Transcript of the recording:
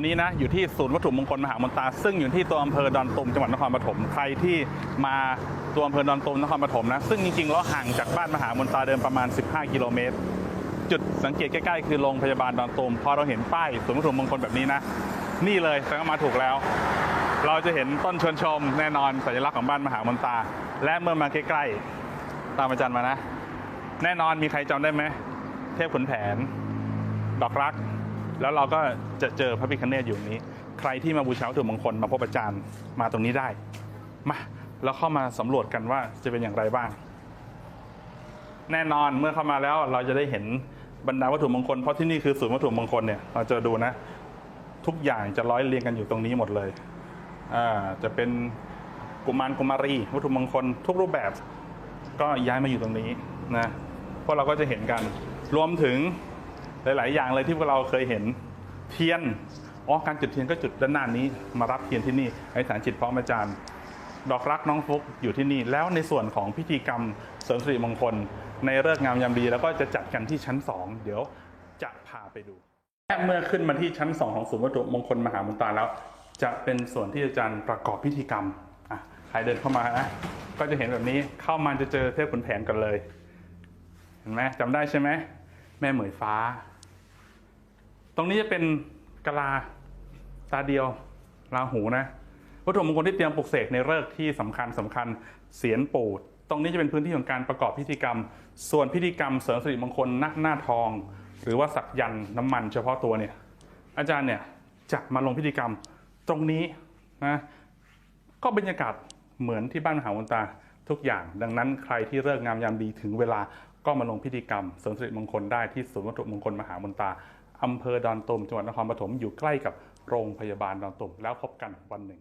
วันนี้นะอยู่ที่ศูนย์วัตถุมงคลมหามนตา ซึ่งอยู่ที่ตัวอำเภอดอนตุมจังหวัดนครปฐมใครที่มาตัวอำเภอดอนตุมนครปฐมนะซึ่งจริงๆแล้วห่างจากบ้านมหามนตาเดิมประมาณ 15 กิโลเมตร จุดสังเกตใกล้ๆคือโรงพยาบาลดอนตุมพอเราเห็นป้ายศูนย์วัตถุมงคลแบบนี้นะนี่เลยแสดงว่ามาถูกแล้ว เราจะเห็นต้นชวนชมแน่นอนสัญลักษณ์ของบ้านมหามนตา และเมื่อมาใกล้ๆตามอาจารย์มานะ แน่นอนมีใครจำได้ไหมเทพขุนแผน ดอกรัก แล้วเราก็จะเจอพระพิคเนตอยู่นี้ ใครที่มาบูชาวัตถุมงคลมาพบอาจารย์มาตรงนี้ได้มาแล้วเข้ามาสำรวจกันว่าจะเป็นอย่างไรบ้าง แน่นอนเมื่อเข้ามาแล้วเราจะได้เห็นบรรดาวัตถุมงคลเพราะที่นี่คือศูนย์วัตถุมงคลเนี่ยเราจะดูนะ ทุกอย่างจะร้อยเรียงกันอยู่ตรงนี้หมดเลยอ่าจะเป็นกุมารกุมารี วัตถุมงคลทุกรูปแบบ ก็ย้ายมาอยู่ตรงนี้นะพวกเราก็จะเห็นกันรวมถึง หลาย ๆ อย่างเลยที่พวกเราเคยเห็นเทียนอ๋อการจุดเทียนก็จุดด้านหน้านี้ มารับเทียนที่นี่ไอ้ฐานจิตพร้อมอาจารย์ ดอกรักน้องฟุกอยู่ที่นี่ แล้วในส่วนของพิธีกรรมเสริมสิริมงคล ในเลิกงามยามดี แล้วก็จะจัดกันที่ชั้น 2 เดี๋ยวจะพาไปดูและเมื่อขึ้นมาที่ชั้น 2 ของศูนย์วัตถุมงคลมหามนตาแล้ว จะเป็นส่วนที่อาจารย์ประกอบพิธีกรรมอะใครเดินเข้ามานะก็จะเห็นแบบนี้เข้ามาจะเจอเทพขุนแผนกันเลย เห็นไหมจำได้ใช่ไหมแม่เหมยฟ้า ตรงนี้จะเป็นกะลาตาเดียวราหูนะวัตถุมงคลที่เตรียมปลุกเสกในเลิกที่สำคัญสำคัญเสียนปูดตรงนี้จะเป็นพื้นที่ของการประกอบพิธีกรรม ส่วนพิธีกรรมเสริมสิริมงคลนักหน้าทอง หรือว่าสักยันต์น้ำมันเฉพาะตัวเนี่ยอาจารย์เนี่ยจะมาลงพิธีกรรมตรงนี้นะก็บรรยากาศเหมือนที่บ้านมหาวงตาทุกอย่าง ดังนั้นใครที่เลิกงามยามดีถึงเวลาก็มาลงพิธีกรรมเสริมสิริมงคลได้ที่ศูนย์วัตถุมงคลมหามนตา อำเภอดอนตุมจังหวัดนครปฐมอยู่ใกล้กับโรงพยาบาลดอนตุมแล้วพบกันวันหนึ่ง